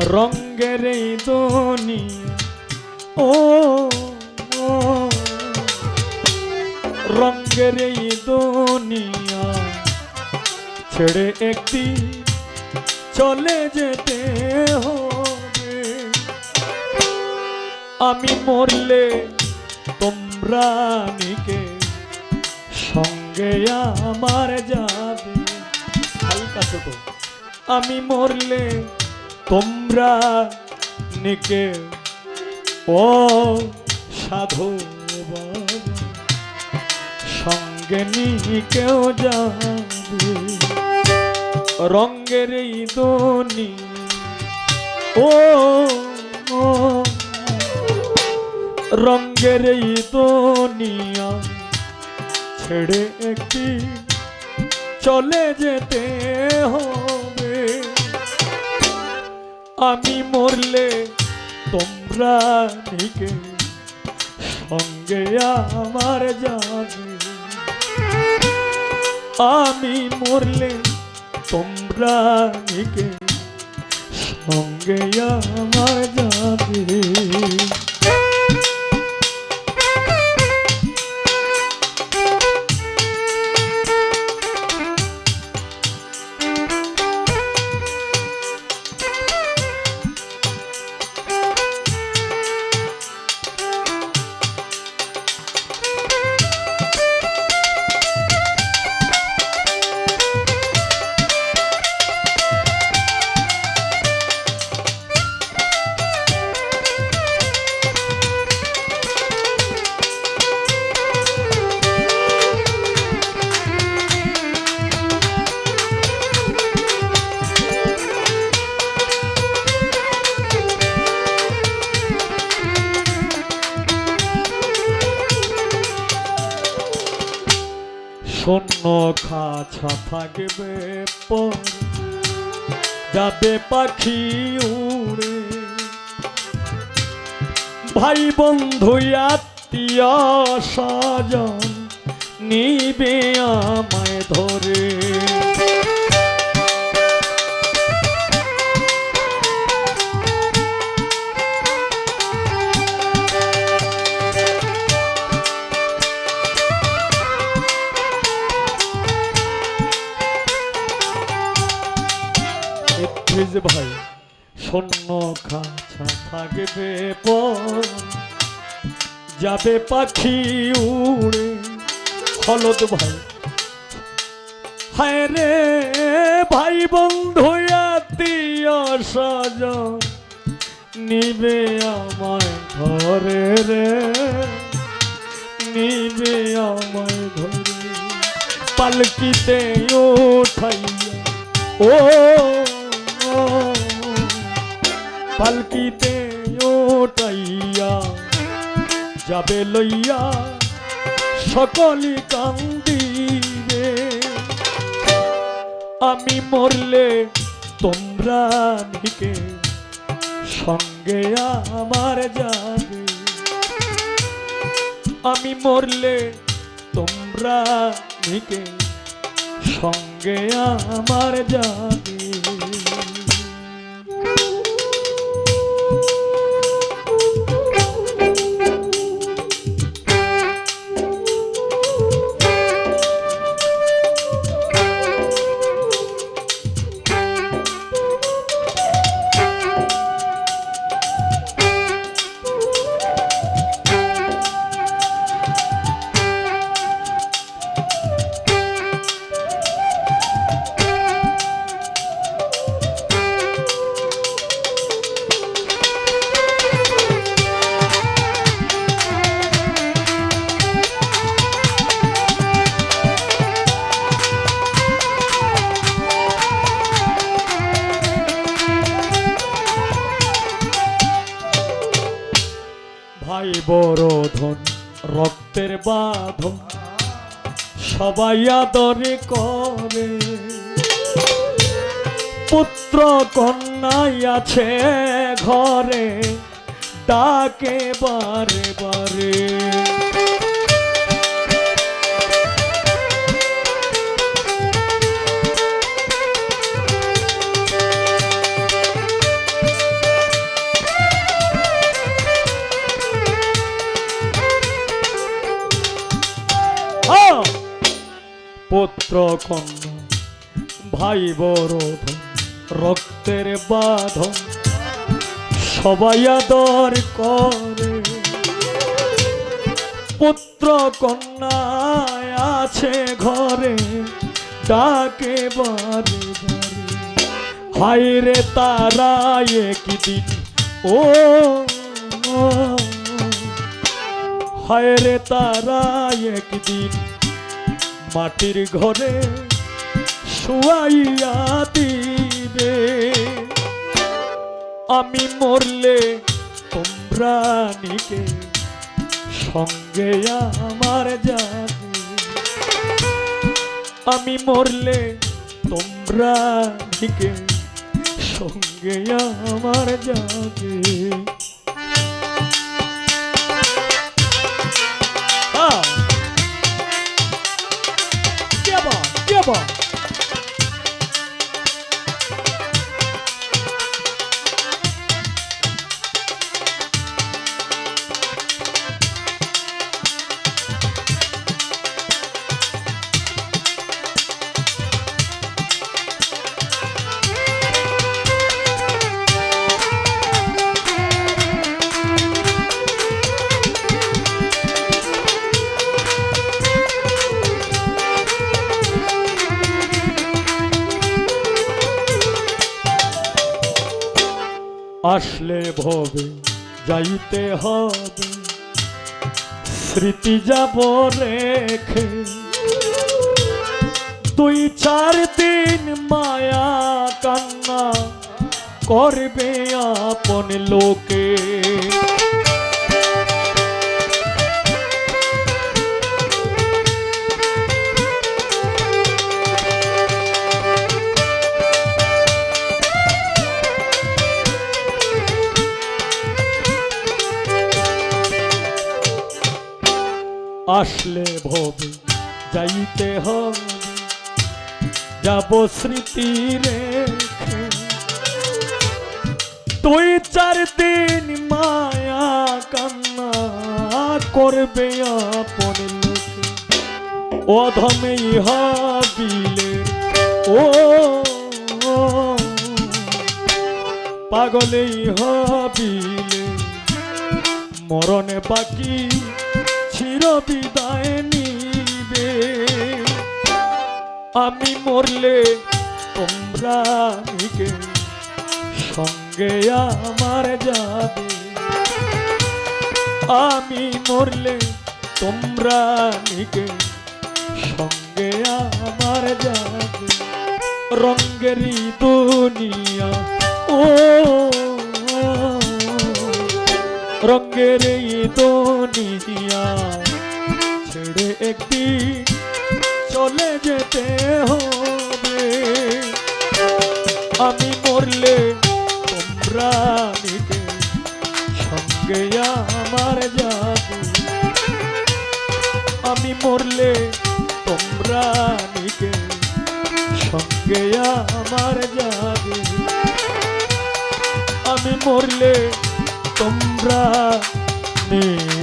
রঙ্গের এই ও রঙ্গের এই দুনিয়া ছেড়ে একদিন চলে যেতে হবে। আমি মরলে তোমরা নিকে সঙ্গে আমার যাবে। আমি মরলে তোমরা নিকে ও সাধু সঙ্গে নিকেও যাবে। রঙ্গের দনি ও রঙ্গের দুনিয়া ছেড়ে একটি চলে যেতে হবে আমি মরলে তোমরা নিকে সঙ্গে আমার যাবে। আমি মরলে তোমরা নিকে সঙ্গে আমার যাবে। শূন্য খাছা থাকবে যাবে পাখি উড়ে। ভাই বন্ধু আত্মীয় সাজন নিবে আমায় ধরে। শূন্য খাঁচা থাকবে যাবে পাখি উড়ে হলদ ভাই। হায় রে ভাই বন্ধু স্বজন নিবে আমায় ধরে রে নিবে আমায় ঘরে। পালকিতে ওঠাইয়া ও ও, পালকিতে ওটাইয়া যাবে লইয়া সকলি কান্দিবে। আমি মরলে তোমরা নিকে সঙ্গে আমার যাবে। আমি মরলে তোমরা নিকে সঙ্গে আমার যাবে। ভাই বড় ধন, রক্তের বাঁধন, সবাই আদরে করে। পুত্র কন্যাই আছে ঘরে, ডাকে বারে বারে। পুত্র কন্যা, ভাই বড় রক্তের বাঁধন, সবাই আদর করে। পুত্র কন্যা আছে ঘরে, ডাকে বারে হায় রে তারা একদিন, ও হায় রে তারা একদিন মাটির ঘরে শুয়াইয়া দিবে। আমি মরলে তোমরা নিকে সঙ্গে আমার যাবে। আমি মরলে তোমরা নিকে সঙ্গে আমার যাবে। ভবে যাইতে হবে। স্মৃতি যাব রেখে। দুই চার দিন মায়া কান্না করবে আপন লোকে। ভবে যাইতে হবে। যাব স্মৃতি রেখে। দুই চার দিন মায়া কান্না করবে আপন লোকে। অধমে হাবিলে ও পাগলেই হাবিলে মরণে বাকি বিদায় নিবে। আমি মরলে তোমরা সঙ্গে আমার যাবে। আমি মরলে তোমরা নিকে সঙ্গে আমার যাবে। রঙ্গেরই দুনিয়া, ও রঙ্গের দুনিয়া। ছেড়ে একদিন চলে যেতে হবে। আমি মরলে তোমরা নিকে সঙ্গে আমার যাবে। আমি মরলে তোমরা নিকে সঙ্গে আমার যাবে। আমি মরলে তোমরা নিকে